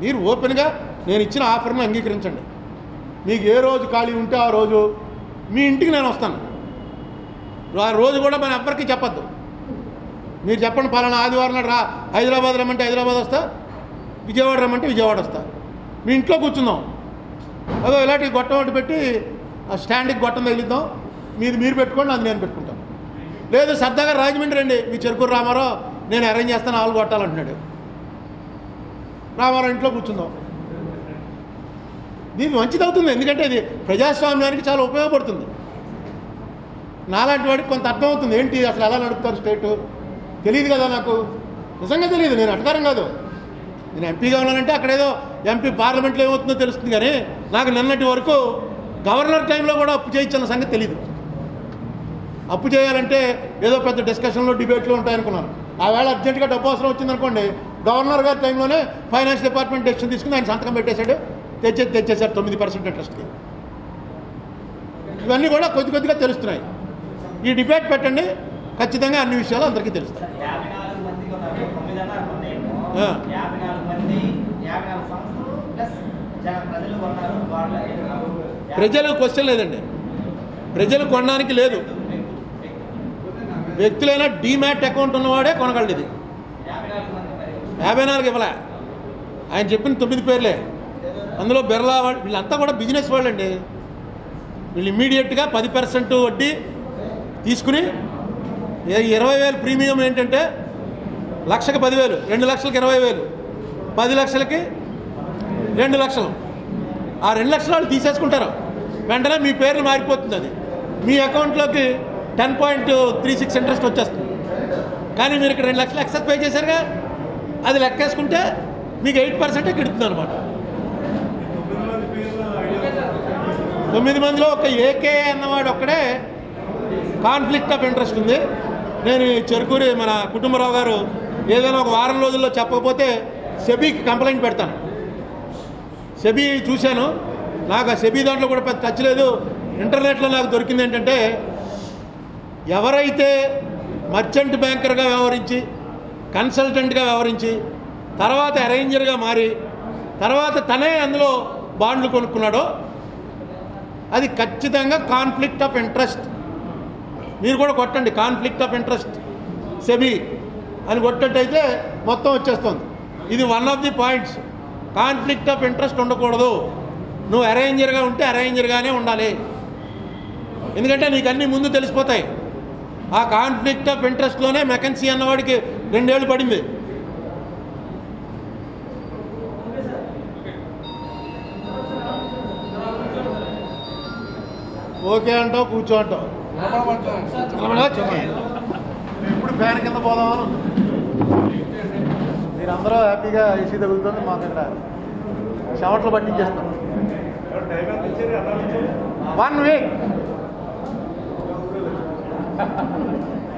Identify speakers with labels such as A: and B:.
A: మీరు ఓపెన్గా నేను ఇచ్చిన ఆఫర్ని అంగీకరించండి. మీకు ఏ రోజు ఖాళీ ఉంటే ఆ రోజు మీ ఇంటికి నేను వస్తాను. ఆ రోజు కూడా మన ఎవ్వరికీ చెప్పొద్దు. మీరు చెప్పండి పలానా ఆదివారం నాడు రా హైదరాబాద్ రమ్మంటే హైదరాబాద్ వస్తా విజయవాడ రమ్మంటే విజయవాడ వస్తా. మీ ఇంట్లో కూర్చుందాం. అదో ఇలాంటి గొట్టం ఒకటి పెట్టి ఆ స్టాండ్కి గొట్టం తగిలిద్దాం. మీది మీరు పెట్టుకోండి అది నేను పెట్టుకుంటాను. లేదు సరదాగా రాజమండ్రి రండి. మీ చెరుకూరు రామారావు నేను అరేంజ్ చేస్తాను ఆలు కొట్టాలంటున్నాడు. రామారావు ఇంట్లో కూర్చుందాం. దీనికి మంచిది అవుతుంది ఎందుకంటే ఇది ప్రజాస్వామ్యానికి చాలా ఉపయోగపడుతుంది. నాలాంటి వాడికి కొంత అర్థమవుతుంది ఏంటి అసలు ఎలా నడుపుతారు స్టేటు? తెలియదు కదా నాకు. నిజంగా తెలియదు నేను అటకారం కాదు. నేను ఎంపీగా ఉన్నానంటే అక్కడ ఏదో ఎంపీ పార్లమెంట్లో ఏమవుతుందో తెలుస్తుంది కానీ నాకు నిన్నటి వరకు గవర్నర్ టైంలో కూడా అప్పు చేయించిన సంగతి తెలియదు అప్పు చేయాలంటే ఏదో పెద్ద డిస్కషన్లో డిబేట్లు ఉంటాయనుకున్నాను. ఆవేళ అర్జెంటుగా డబ్బు అవసరం వచ్చిందనుకోండి గవర్నర్ గారి టైంలోనే ఫైనాన్స్ డిపార్ట్మెంట్ డెసిషన్ తీసుకుని ఆయన సంతకం పెట్టేశాడు. తెచ్చే తెచ్చేశారు తొమ్మిది పర్సెంట్ ఇంట్రెస్ట్కి. ఇవన్నీ కూడా కొద్ది కొద్దిగా తెలుస్తున్నాయి. ఈ డిబేట్ పెట్టండి ఖచ్చితంగా అన్ని విషయాలు అందరికీ తెలుస్తాయి.
B: ప్రజలు
A: క్వశ్చన్ లేదండి. ప్రజలు కొనడానికి లేదు. వ్యక్తులైనా డీమ్యాట్ అకౌంట్ ఉన్నవాడే కొనగలడు ఇది.
B: యాభై నాలుగు
A: ఇవ్వలే. ఆయన చెప్పిన తొమ్మిది పేర్లే. అందులో బిర్లా వాళ్ళు వీళ్ళంతా కూడా బిజినెస్ వాళ్ళండి. వీళ్ళు ఇమ్మీడియట్గా పది పర్సెంట్ వడ్డీ తీసుకుని ఇరవై వేలు ప్రీమియం ఏంటంటే లక్షకి పదివేలు రెండు లక్షలకి ఇరవై వేలు పది లక్షలకి రెండు లక్షలు. ఆ రెండు లక్షలు వాళ్ళు తీసేసుకుంటారు. వెంటనే మీ పేర్లు మారిపోతుంది అది. మీ అకౌంట్లోకి ten point three six interest వచ్చేస్తుంది. కానీ మీరు ఇక్కడ రెండు లక్షలు ఎక్సెస్ పే చేశారుగా? అది లెక్కేసుకుంటే మీకు ఎయిట్ పర్సెంటే గిడుతుంది అనమాట తొమ్మిది మందిలో ఒక ఏకే అన్నవాడు ఒక్కడే కాన్ఫ్లిక్ట్ ఆఫ్ ఇంట్రెస్ట్ ఉంది. నేను చెరుకూరి మన కుటుంబరావు గారు ఏదైనా ఒక వారం రోజుల్లో చెప్పకపోతే సెబీకి కంప్లైంట్ పెడతాను. సెబీ చూశాను. నాకు ఆ సెబీ దాంట్లో కూడా పెద్ద టచ్ లేదు. ఇంటర్నెట్లో నాకు దొరికింది ఏంటంటే ఎవరైతే మర్చెంట్ బ్యాంకర్గా వ్యవహరించి కన్సల్టెంట్గా వ్యవహరించి తర్వాత అరేంజర్గా మారి తర్వాత తనే అందులో బాండ్లు కొనుక్కున్నాడో అది ఖచ్చితంగా కాన్ఫ్లిక్ట్ ఆఫ్ ఇంట్రెస్ట్. మీరు కూడా కొట్టండి కాన్ఫ్లిక్ట్ ఆఫ్ ఇంట్రెస్ట్ సెబీ అని కొట్టట్టయితే మొత్తం వచ్చేస్తుంది. ఇది one of the points. Conflict of interest ఉండకూడదు. నువ్వు అరేంజర్గా ఉంటే అరేంజర్గానే ఉండాలి. ఎందుకంటే నీకు అన్నీ ముందు తెలిసిపోతాయి. ఆ కాన్ఫ్లిక్ట్ ఆఫ్ ఇంట్రెస్ట్లోనే మెకన్సీ అన్నవాడికి రెండేళ్ళు పడింది. ఓకే అంటావు కూర్చో అంటావు. ఇప్పుడు ఫ్యాన్ కింద పోదామని. మీరందరూ హ్యాపీగా ఏసీ తగులుతుంది మాకు ఇక్కడ చెమట్లు పట్టించేస్తాం వన్ వీక్ Thank you.